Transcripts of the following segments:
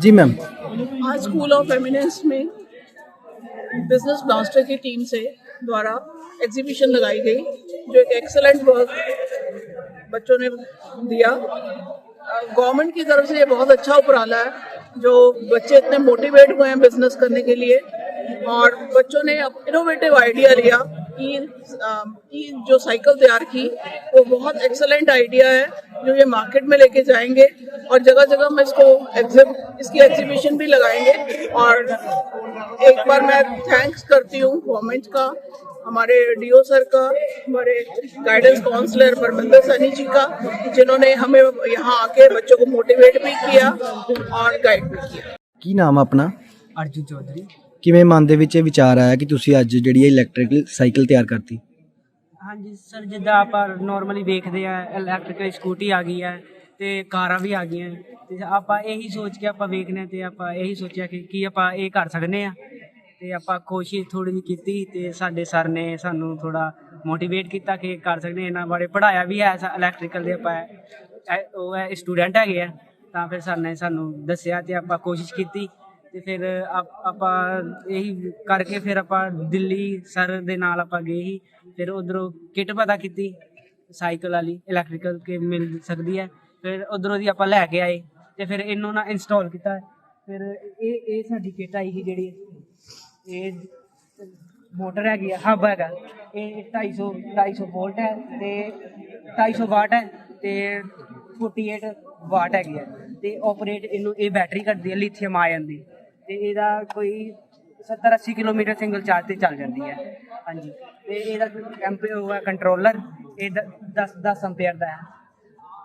जी ma'am. आज school of eminence में business blaster की टीम से द्वारा एग्जीबिशन लगाई गई, जो एक एक्सेलेंट वर्क बच्चों ने दिया। गवर्नमेंट की तरफ़ से ये बहुत अच्छा उपराला है, जो बच्चे इतने मोटिवेट हुए हैं बिज़नेस करने के लिए, और बच्चों ने अब इनोवेटिव आइडिया लिया कि कि जो साइकिल तैयार की, वो बहुत एक्सेलेंट आइडिया है, जो ये मार्केट में लेके जाएँगे। और जगह जगह में इसको एग्जिब इसकी एग्जीबिशन भी लगाएंगे और एक बार मैं थैंक्स करती हूँ गवर्नमेंट का हमारे डीओ सर का हमारे गाइडेंस काउंसलर परमिंदर सैनी जी का जिन्होंने हमें यहाँ आके बच्चों को मोटिवेट भी किया और गाइड भी किया ਕੀ ਨਾਮ ਆ ਆਪਣਾ ਅਰਜੁਨ ਚੌਧਰੀ ਕਿਵੇਂ ਮਨ ਦੇ ਵਿੱਚ ਇਹ ਵਿਚਾਰ ਆਇਆ ਕਿ ਤੁਸੀਂ ਅੱਜ ਜਿਹੜੀ ਇਹ ਇਲੈਕਟ੍ਰਿਕਲ ਸਾਈਕਲ ਤਿਆਰ ਕਰਤੀ ਹਾਂਜੀ ਸਰ ਜਿੱਦਾਂ ਆਪਾਂ ਨਾਰਮਲੀ ਵੇਖਦੇ ਆ ਇਲੈਕਟ੍ਰਿਕਲ ਸਕੂਟੀ ਆ ਗਈ ਹੈ ਤੇ ਕਾਰਾਂ ਵੀ ਆ ਗਈਆਂ। ਤੇ ਆਪਾਂ ਇਹੀ ਸੋਚ ਕੇ ਆਪਾਂ ਵੇਖਨੇ ਤੇ ਆਪਾਂ ਇਹੀ ਸੋਚਿਆ ਕਿ ਕੀ ਆਪਾਂ ਇਹ ਕਰ ਸਕਨੇ ਆ। ਤੇ ਆਪਾਂ ਕੋਸ਼ਿਸ਼ ਥੋੜੀ ਜਿਹੀ ਕੀਤੀ ਤੇ ਸਾਡੇ ਸਰ ਨੇ ਸਾਨੂੰ ਥੋੜਾ ਮੋਟੀਵੇਟ ਕੀਤਾ ਕਿ ਕਰ ਸਕਦੇ ਹਾਂ। ਇਹਨਾਂ ਬਾਰੇ ਪੜਾਇਆ ਵੀ ਹੈ ਇਲੈਕਟ੍ਰੀਕਲ ਦੇ ਆਪਾਂ ਇਹ- ਉਹ ਹੈ ਸਟੂਡੈਂਟ ਹੈਗੇ ਆ। ਤਾਂ ਫਿਰ ਸਰ ਨੇ ਸਾਨੂੰ ਦੱਸਿਆ ਤੇ ਆਪਾਂ ਕੋਸ਼ਿਸ਼ ਕੀਤੀ ਤੇ ਫਿਰ ਆਪਾਂ ਇਹੀ ਕਰਕੇ ਫਿਰ ਆਪਾਂ ਦਿੱਲੀ ਸਰ ਦੇ ਨਾਲ ਆਪਾਂ ਗਏ ਸੀ। ਫਿਰ ਉਧਰੋਂ ਕਿਟ ਪਤਾ ਕੀਤੀ, ਸਾਈਕਲ ਵਾਲੀ ਇਲੈਕਟ੍ਰੀਕਲ ਕੇ ਮਿਲ ਸਕਦੀ ਹੈ। ਫਿਰ ਉਧਰੋਂ ਦੀ ਆਪਾਂ ਲੈ ਕੇ ਆਏ ਤੇ ਫਿਰ ਇਹਨੂੰ ਨਾ ਇੰਸਟਾਲ ਕੀਤਾ। ਫਿਰ ਇਹ ਇਹ ਸਾਡੀ ਕਿਟ ਆਈ ਸੀ ਜਿਹੜੀ ਇਹ ਮੋਟਰ ਹੈਗੀ ਆ, ਹੱਬ ਹੈਗਾ। ਇਹ 250 250 ਵੋਲਟ ਹੈ ਤੇ 250 ਵਾਟ ਹੈ ਤੇ 48 ਵਾਟ ਹੈਗੀ ਹੈ ਤੇ ਆਪਰੇਟ ਇਹਨੂੰ, ਇਹ ਬੈਟਰੀ ਕਰਦੀ ਹੈ ਲਿਥੀਅਮ ਆਇਨ ਦੀ ਤੇ ਇਹਦਾ ਕੋਈ 70 80 ਕਿਲੋਮੀਟਰ ਸਿੰਗਲ ਚਾਰਜ ਤੇ ਚੱਲ ਜਾਂਦੀ ਹੈ। ਹਾਂਜੀ। ਤੇ ਇਹਦਾ ਐਂਪੀਅਰ ਹੋਇਆ ਕੰਟਰੋਲਰ ਇਹ 10 10 ਐਂਪੀਅਰ ਦਾ ਹੈ।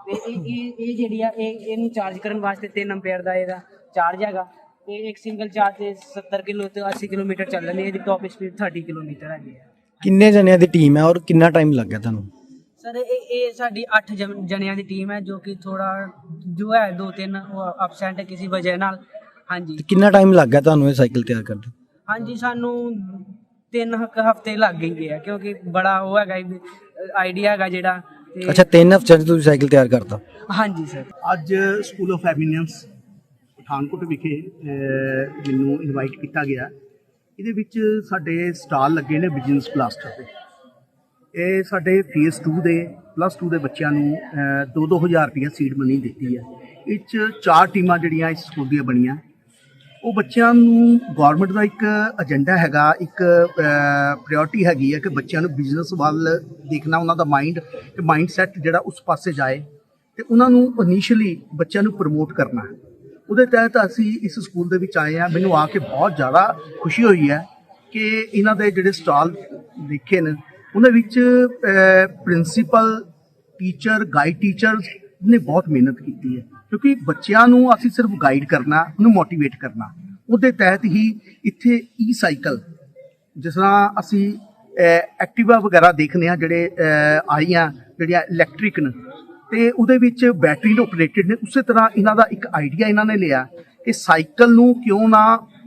ਤੇ ਇਹ ਇਹ ਇਹ ਜਿਹੜੀ ਆ ਇਹ ਇਹਨੂੰ ਚਾਰਜ ਕਰਨ ਵਾਸਤੇ 3 ਐਂਪੀਅਰ ਦਾ ਇਹਦਾ ਚਾਰਜ ਹੈਗਾ। ਇਹ ਇੱਕ ਸਿੰਗਲ ਚਾਰਜ ਤੇ 70 ਕਿਲੋ ਤੇ 80 ਕਿਲੋਮੀਟਰ ਚੱਲ ਜਾਂਦੀ ਹੈ ਇਹਦੀ ਟੌਪ ਸਪੀਡ 30 ਕਿਲੋਮੀਟਰ ਹੈਗੀ ਹੈ ਕਿੰਨੇ ਜਣਿਆਂ ਦੀ ਟੀਮ ਹੈ ਔਰ ਕਿੰਨਾ ਟਾਈਮ ਲੱਗਿਆ ਤੁਹਾਨੂੰ? ਸਰ ਇਹ ਇਹ ਸਾਡੀ 8 ਜਣਿਆਂ ਦੀ ਟੀਮ ਹੈ ਜੋ ਕਿ ਥੋੜਾ ਜੋ ਹੈ ਦੋ ਤਿੰਨ ਉਹ ਅਬਸੈਂਟ ਹੈ ਕਿਸੇ ਵਜ੍ਹਾ ਨਾਲ। ਹਾਂਜੀ। ਤੇ ਕਿੰਨਾ ਟਾਈਮ ਲੱਗ ਗਿਆ ਤੁਹਾਨੂੰ ਇਹ ਸਾਈਕਲ ਤਿਆਰ ਕਰਦੇ ਹਾਂਜੀ ਸਾਨੂੰ ਤਿੰਨ ਹਫ਼ਤੇ ਲੱਗ ਗਏ ਆ ਕਿਉਂਕਿ ਬੜਾ ਉਹ ਹੈਗਾ ਆਈਡੀਆ ਹੈਗਾ ਜਿਹੜਾ ਤੇ ਅੱਛਾ ਤਿੰਨ ਹਫ਼ਤਿਆਂ 'ਚ ਤੁਸੀਂ ਸਾਈਕਲ ਤਿਆਰ ਕਰਤਾ? ਹਾਂਜੀ ਸਰ। ਅੱਜ ਸਕੂਲ ਆਫ ਐਮੀਨੈਂਸ ਪਠਾਨਕੋਟ ਵਿਖੇ ਅਹ, ਮੈਨੂੰ ਇਨਵਾਈਟ ਕੀਤਾ ਗਿਆ। ਇਹਦੇ ਵਿੱਚ ਸਾਡੇ ਸਟਾਲ ਲੱਗੇ ਨੇ ਬਿਜ਼ਨਸ ਪਲਾਸਟਰ ਦੇ। ਇਹ ਸਾਡੇ ਫੇਸ 2 ਦੇ ਪਲੱਸ 2 ਦੇ ਬੱਚਿਆਂ ਨੂੰ 2-2000 ਰੁਪਏ ਸੀਡ ਮਨੀ ਦਿੱਤੀ ਹੈ। ਇਹ 'ਚ ਚਾਰ ਟੀਮਾਂ ਜਿਹੜੀਆਂ ਇਸ ਸਕੂਲ ਦੀਆਂ ਬਣੀਆਂ। ਉਹ ਬੱਚਿਆਂ ਨੂੰ ਗਵਰਨਮੈਂਟ ਦਾ ਇੱਕ ਏਜੰਡਾ ਹੈਗਾ, ਇੱਕ ਪ੍ਰਾਇੋਰਟੀ ਹੈਗੀ ਹੈ ਕਿ ਬੱਚਿਆਂ ਨੂੰ ਬਿਜ਼ਨਸ ਵੱਲ ਦੇਖਣਾ ਉਹਨਾਂ ਦਾ ਮਾਈਂਡ ਤੇ ਮਾਈਂਡ ਸੈਟ ਜਿਹੜਾ ਉਸ ਪਾਸੇ ਜਾਏ ਤੇ ਉਹਨਾਂ ਨੂੰ ਇਨੀਸ਼ੀਅਲੀ ਬੱਚਿਆਂ ਨੂੰ ਪ੍ਰਮੋਟ ਕਰਨਾ ਉਹਦੇ ਤਹਿਤ ਅਸੀਂ ਇਸ ਸਕੂਲ ਦੇ ਵਿੱਚ ਆਏ ਆ ਮੈਨੂੰ ਆ ਕੇ ਬਹੁਤ ਜ਼ਿਆਦਾ ਖੁਸ਼ੀ ਹੋਈ ਹੈ ਕਿ ਇਹਨਾਂ ਦੇ ਜਿਹੜੇ ਸਟਾਲ ਦੇਖੇ ਨੇ ਉਹਨਾਂ ਵਿੱਚ ਪ੍ਰਿੰਸੀਪਲ ਟੀਚਰ ਗਾਈਡ ਟੀਚਰਸ ਨੇ ਬਹੁਤ ਮਿਹਨਤ ਕੀਤੀ ਹੈ, ਕਿਉਂਕਿ ਬੱਚਿਆਂ ਨੂੰ ਅਸੀਂ ਸਿਰਫ ਗਾਈਡ ਕਰਨਾ, ਉਹਨੂੰ ਮੋਟੀਵੇਟ ਕਰਨਾ। ਉਹਦੇ ਤਹਿਤ ਹੀ ਇੱਥੇ ਈ ਸਾਈਕਲ ਜਿਸ ਤਰ੍ਹਾਂ ਅਸੀਂ ਐਕਟਿਵਾ ਵਗੈਰਾ ਦੇਖਦੇ ਆ ਜਿਹੜੇ ਆਈਆਂ, ਜਿਹੜੀਆਂ ਇਲੈਕਟ੍ਰਿਕ ਨੇ, ਤੇ ਉਹਦੇ ਵਿੱਚ ਬੈਟਰੀ ਨਾਲ ਆਪਰੇਟਡ ਨੇ। ਉਸੇ ਤਰ੍ਹਾਂ ਇਹਨਾਂ ਦਾ ਇੱਕ ਆਈਡੀਆ ਇਹਨਾਂ ਨੇ ਲਿਆ ਕਿ ਸਾਈਕਲ ਨੂੰ ਕਿਉਂ ਨਾ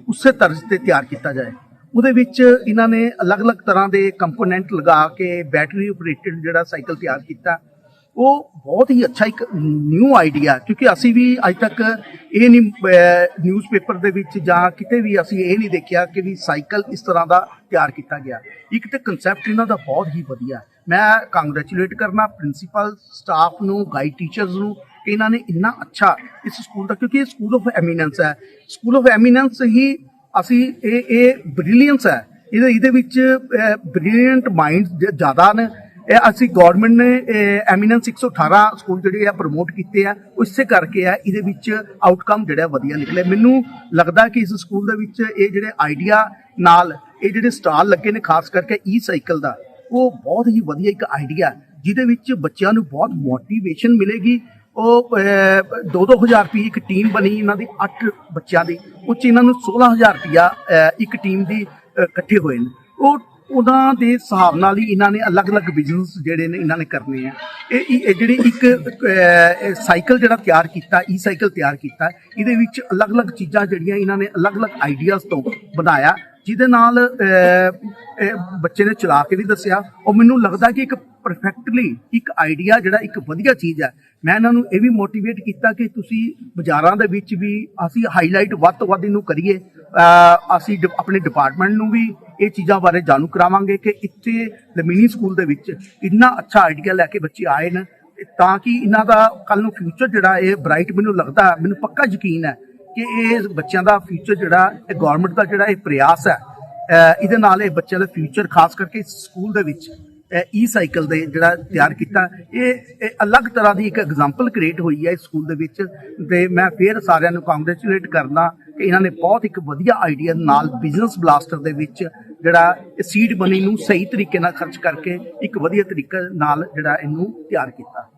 ਉਸੇ ਤਰਜ਼ ਤੇ ਤਿਆਰ ਕੀਤਾ ਜਾਏ। ਉਹਦੇ ਵਿੱਚ ਇਹਨਾਂ ਨੇ ਅਲੱਗ-ਅਲੱਗ ਤਰ੍ਹਾਂ ਦੇ ਕੰਪੋਨੈਂਟ ਲਗਾ ਕੇ ਬੈਟਰੀ ਆਪਰੇਟਡ ਜਿਹੜਾ ਸਾਈਕਲ ਤਿਆਰ ਕੀਤਾ। ਉਹ ਬਹੁਤ ਹੀ ਅੱਛਾ ਇੱਕ ਨਿਊ ਆਈਡੀਆ ਕਿਉਂਕਿ ਅਸੀਂ ਵੀ ਅੱਜ ਤੱਕ ਇਹ ਨਹੀਂ ਨਿਊਜ਼ਪੇਪਰ ਦੇ ਵਿੱਚ ਜਾਂ ਕਿਤੇ ਵੀ ਅਸੀਂ ਇਹ ਨਹੀਂ ਦੇਖਿਆ ਕਿ ਵੀ ਸਾਈਕਲ ਇਸ ਤਰ੍ਹਾਂ ਦਾ ਤਿਆਰ ਕੀਤਾ ਗਿਆ। ਇੱਕ ਤੇ ਕਨਸੈਪਟ ਇਹਨਾਂ ਦਾ ਬਹੁਤ ਹੀ ਵਧੀਆ ਮੈਂ ਕੰਗ੍ਰੈਚੁਲੇਟ ਕਰਨਾ ਪ੍ਰਿੰਸੀਪਲ ਸਟਾਫ ਨੂੰ ਗਾਈਡ ਟੀਚਰਸ ਨੂੰ ਕਿ ਇਹਨਾਂ ਨੇ ਇੰਨਾ ਅੱਛਾ ਇਸ ਸਕੂਲ ਦਾ, ਕਿਉਂਕਿ ਇਹ ਸਕੂਲ ਆਫ ਐਮੀਨੈਂਸ ਹੈ। ਸਕੂਲ ਆਫ ਐਮੀਨੈਂਸ ਹੀ ਅਸੀਂ ਇਹ ਇਹ ਬ੍ਰਿਲੀਅੰਸ ਹੈ। ਇਹਦੇ ਇਹਦੇ ਵਿੱਚ ਬ੍ਰਿਲੀਅੰਟ ਮਾਈਂਡਸ ਜ਼ਿਆਦਾ ਨੇ। ਇਹ ਅਸੀਂ ਗਵਰਨਮੈਂਟ ਨੇ ਐਮੀਨੈਂਸ 118 ਸਕੂਲ ਜਿਹੜੇ ਆ ਪ੍ਰਮੋਟ ਕੀਤੇ ਆ ਉਹ ਇਸੇ ਕਰਕੇ ਆ ਇਹਦੇ ਵਿੱਚ ਆਊਟਕਮ ਜਿਹੜਾ ਵਧੀਆ ਨਿਕਲੇ ਮੈਨੂੰ ਲੱਗਦਾ ਕਿ ਇਸ ਸਕੂਲ ਦੇ ਵਿੱਚ ਇਹ ਜਿਹੜੇ ਆਈਡੀਆ ਨਾਲ ਇਹ ਜਿਹੜੇ ਸਟਾਲ ਲੱਗੇ ਨੇ ਖਾਸ ਕਰਕੇ ਈ ਸਾਈਕਲ ਦਾ ਉਹ ਬਹੁਤ ਹੀ ਵਧੀਆ ਇੱਕ ਆਈਡੀਆ ਜਿਹਦੇ ਵਿੱਚ ਬੱਚਿਆਂ ਨੂੰ ਬਹੁਤ ਮੋਟੀਵੇਸ਼ਨ ਮਿਲੇਗੀ। ਉਹ 2-2000 ਰੁਪਏ ਇੱਕ ਟੀਮ ਬਣੀ ਇਹਨਾਂ ਦੀ 8 ਬੱਚਿਆਂ ਦੀ ਉਹ 'ਚ ਇਹਨਾਂ ਨੂੰ 16000 ਰੁਪਇਆ ਅਹ, ਇੱਕ ਟੀਮ ਦੀ ਇਕੱਠੇ ਹੋਏ ਨੇ। ਉਹ ਉਹਨਾਂ ਦੇ ਹਿਸਾਬ ਨਾਲ ਹੀ ਇਹਨਾਂ ਨੇ ਅਲੱਗ-ਅਲੱਗ ਬਿਜ਼ਨਸ ਜਿਹੜੇ ਨੇ ਇਹਨਾਂ ਨੇ ਕਰਨੇ ਆ। ਇਹ ਇਹ ਜਿਹੜੀ ਇੱਕ ਸਾਈਕਲ ਜਿਹੜਾ ਤਿਆਰ ਕੀਤਾ ਈ ਸਾਈਕਲ ਤਿਆਰ ਕੀਤਾ, ਇਹਦੇ ਵਿੱਚ ਅਲੱਗ-ਅਲੱਗ ਚੀਜ਼ਾਂ ਜਿਹੜੀਆਂ ਇਹਨਾਂ ਨੇ ਅਲੱਗ-ਅਲੱਗ ਆਈਡੀਆਜ਼ ਤੋਂ ਬਣਾਇਆ। ਜਿਹਦੇ ਨਾਲ ਬੱਚੇ ਨੇ ਚਲਾ ਕੇ ਵੀ ਦੱਸਿਆ। ਉਹ ਮੈਨੂੰ ਲੱਗਦਾ ਕਿ ਇੱਕ ਪਰਫੈਕਟਲੀ ਇੱਕ ਆਈਡੀਆ ਜਿਹੜਾ ਇੱਕ ਵਧੀਆ ਚੀਜ਼ ਹੈ। ਮੈਂ ਇਹਨਾਂ ਨੂੰ ਇਹ ਵੀ ਮੋਟੀਵੇਟ ਕੀਤਾ ਕਿ ਤੁਸੀਂ ਬਾਜ਼ਾਰਾਂ ਦੇ ਵਿੱਚ ਵੀ ਅਸੀਂ ਹਾਈਲਾਈਟ ਵੱਧ ਤੋਂ ਵੱਧ ਇਹਨੂੰ ਕਰੀਏ। ਅਸੀਂ ਡਿ- ਆਪਣੇ ਡਿਪਾਰਟਮੈਂਟ ਨੂੰ ਵੀ ਇਹ ਚੀਜ਼ਾਂ ਬਾਰੇ ਜਾਣੂ ਕਰਾਵਾਂਗੇ ਕਿ ਇੱਥੇ ਲਮੀਨੀ ਸਕੂਲ ਦੇ ਵਿੱਚ ਇੰਨਾ ਅੱਛਾ ਆਈਡੀਆ ਲੈ ਕੇ ਬੱਚੇ ਆਏ ਨੇ। ਤਾਂ ਕਿ ਇਹਨਾਂ ਦਾ ਕੱਲ ਨੂੰ ਫਿਊਚਰ ਜਿਹੜਾ ਇਹ ਬ੍ਰਾਈਟ ਮੈਨੂੰ ਲੱਗਦਾ ਮੈਨੂੰ ਪੱਕਾ ਯਕੀਨ ਹੈ ਕਿ ਇਹ ਬੱਚਿਆਂ ਦਾ ਫਿਊਚਰ ਜਿਹੜਾ, ਇਹ ਗਵਰਨਮੈਂਟ ਦਾ ਜਿਹੜਾ ਇਹ ਪ੍ਰਯਾਸ ਹੈ ਇਹਦੇ ਨਾਲ ਇਹ ਬੱਚਿਆਂ ਦਾ ਫਿਊਚਰ ਖਾਸ ਕਰਕੇ ਸਕੂਲ ਦੇ ਵਿੱਚ ਈ ਸਾਈਕਲ ਦੇ ਜਿਹੜਾ ਤਿਆਰ ਕੀਤਾ। ਇਹ ਅਲੱਗ ਤਰ੍ਹਾਂ ਦੀ ਇੱਕ ਐਗਜ਼ਾਮਪਲ ਕ੍ਰੀਏਟ ਹੋਈ ਹੈ ਇਸ ਸਕੂਲ ਦੇ ਵਿੱਚ ਤੇ ਮੈਂ ਫੇਰ ਸਾਰਿਆਂ ਨੂੰ ਕੰਗ੍ਰੈਚੁਲੇਟ ਕਰਦਾ ਕਿ ਇਹਨਾਂ ਨੇ ਬਹੁਤ ਇੱਕ ਵਧੀਆ ਆਈਡੀਆ ਨਾਲ ਬਿਜ਼ਨਸ ਬਲਾਸਟਰ ਦੇ ਵਿੱਚ ਜਿਹੜਾ ਸੀਡ ਮਨੀ ਨੂੰ ਸਹੀ ਤਰੀਕੇ ਨਾਲ ਖਰਚ ਕਰਕੇ ਇੱਕ ਵਧੀਆ ਤਰੀਕੇ ਨਾਲ ਜਿਹੜਾ ਇਹਨੂੰ ਤਿਆਰ ਕੀਤਾ।